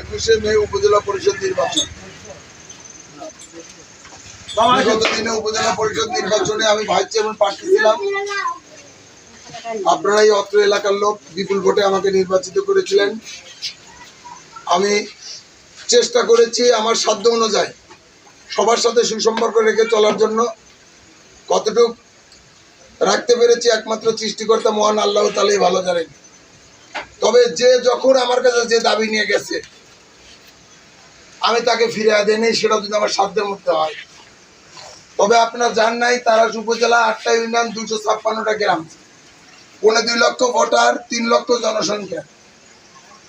একুশে মে উপজেলা পরিষদ নির্বাচন। বিগত দিনে উপজেলা পরিষদ নির্বাচনে আমি ভাইস চেয়ারম্যান প্রার্থী ছিলাম। আপনারা অত্র এলাকার লোক বিপুল ভোটে আমাকে নির্বাচিত করেছিলেন। আমি চেষ্টা করেছি আমার সাধ্য অনুযায়ী সবার সাথে সুসম্পর্ক রেখে চলার জন্য। কতটুক রাখতে পেরেছি একমাত্র সৃষ্টিকর্তা মহান আল্লাহ তালাই ভালো জানেন। তবে যে যখন আমার কাছে যে দাবি নিয়ে গেছে, আমি তাকে ফিরে দেয়নি সেটা যদি আমার সাধ্যের মধ্যে হয়। তবে আপনার জান নাই তারাস উপজেলা আটটা ইউনিয়ন দুশো ছাপ্পান্নটা গ্রাম। পৌনে দুই লক্ষ ভোটার, তিন লক্ষ জনসংখ্যা।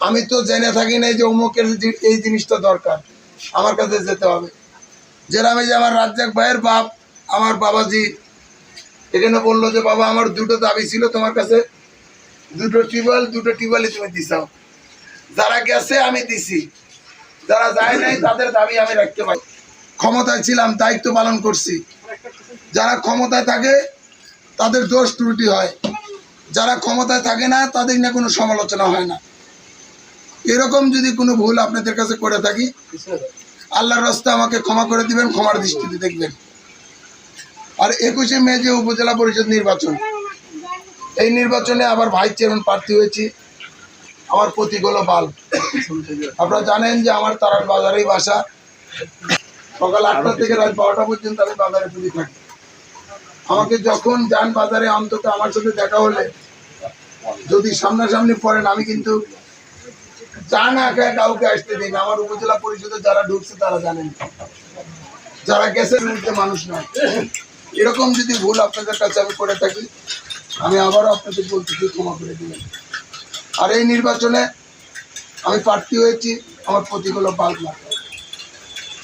আমি তো জেনে থাকি নাই যে অমুকের এই জিনিসটা দরকার। আমার কাছে যেতে হবে। যেরামে যে আমার রাজ্জাক ভাইয়ের বাপ, আমার বাবাজি, এখানে বলল যে, বাবা, আমার দুটো দাবি ছিল তোমার কাছে। দুটো টিউবওয়েল, দুটো টিউবওয়েলই তুমি দিছাও। যারা গেছে, আমি দিছি। যারা যায় নাই, তাদের দাবি আমি রাখতে পারি। ক্ষমতায় ছিলাম, দায়িত্ব পালন করছি। যারা ক্ষমতায় থাকে, তাদের দোষ ত্রুটি হয়। যারা ক্ষমতায় থাকে না, তাদের নিয়ে কোনো সমালোচনা হয় না। এরকম যদি কোনো ভুল আপনাদের কাছে করে থাকি, আল্লাহর রাস্তা আমাকে ক্ষমা করে দিবেন, ক্ষমার দৃষ্টিতে দেখবেন। আর একুশে মে যে উপজেলা পরিষদ নির্বাচন এই নির্বাচনে আবার ভাইস চেয়ারম্যান প্রার্থী হয়েছি। আমার প্রতীক হলো বাল। আপনারা জানেন যে আমার তারার বাজারেই বাসা। সকাল আটটা থেকে রাত বারোটা পর্যন্ত আমি বাজারে পুজি থাকি। আমাকে যখন যান বাজারে অন্তত আমার সাথে দেখা হলে, যদি সামনাসামনি পড়েন, আমি কিন্তু চা না কাউকে আসতে দিই না। আমার উপজেলা পরিষদে যারা ঢুকছে, তারা জানেন। যারা গেছে মানুষ নয়। এরকম যদি ভুল আপনাদের কাছে আমি করে থাকি আমি আবারও আপনাদের বলতেছি ক্ষমা করে দিবেন। আর এই নির্বাচনে আমি প্রার্থী হয়েছি, আমার প্রতীক হলো বালকলা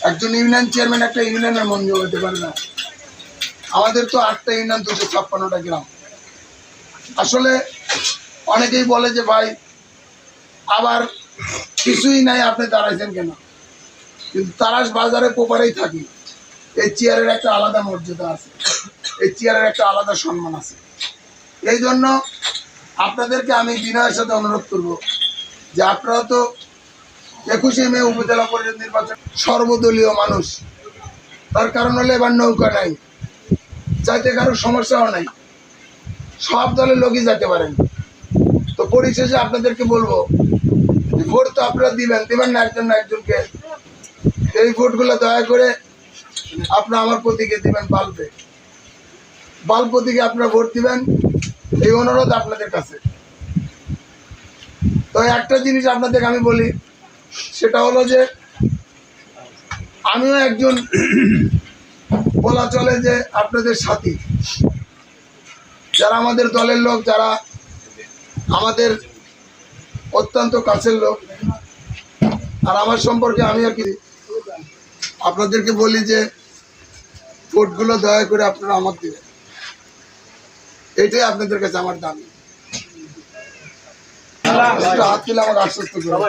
একজন ইউনিয়ন চেয়ারম্যান, একটা ইউনিয়নের মন হতে পারে না। আমাদের তো আটটা ইউনিয়ন, দুশো ছাপ্পান্নটা গ্রাম। আসলে অনেকেই বলে যে, ভাই, আবার কিছুই নাই, আপনি দাঁড়াইছেন কেন? কিন্তু তারাস বাজারে পোপারেই থাকি। এই চেয়ারের একটা আলাদা মর্যাদা আছে। এই চেয়ারের একটা আলাদা সম্মান আছে। এই জন্য আপনাদেরকে আমি বিনয়ের সাথে অনুরোধ করব যে আপনারা তো একুশে মে উপজেলা পরিষদ নির্বাচন সর্বদলীয় মানুষ। তার কারণ হলে এবার নৌকা নাই, যাইতে কারও সমস্যাও নাই। সব দলের লোকই যেতে পারেন। তো পরিশেষে আপনাদেরকে বলব ভোট তো আপনারা দিবেন দিবেন না একজন না একজনকে। এই ভোটগুলো দয়া করে আপনারা আমার প্রতীকে দিবেন, বাল্বে। বাল্ব প্রতীকে আপনারা ভোট দিবেন। এই অনুরোধ আপনাদের কাছে। তো একটা জিনিস আপনাদের আমি বলি, সেটা হলো যে, আমিও একজন বলা চলে যে আপনাদের সাথী। যারা আমাদের দলের লোক, যারা আমাদের অত্যন্ত কাছের লোক। আর আমার সম্পর্কে আমি আর কি আপনাদেরকে বলি যে, ভোটগুলো দয়া করে আপনারা আমার দিবেন। এটাই আপনাদের কাছে আমার দাবি। হাত তুলে আমাকে আশ্বস্ত করুন।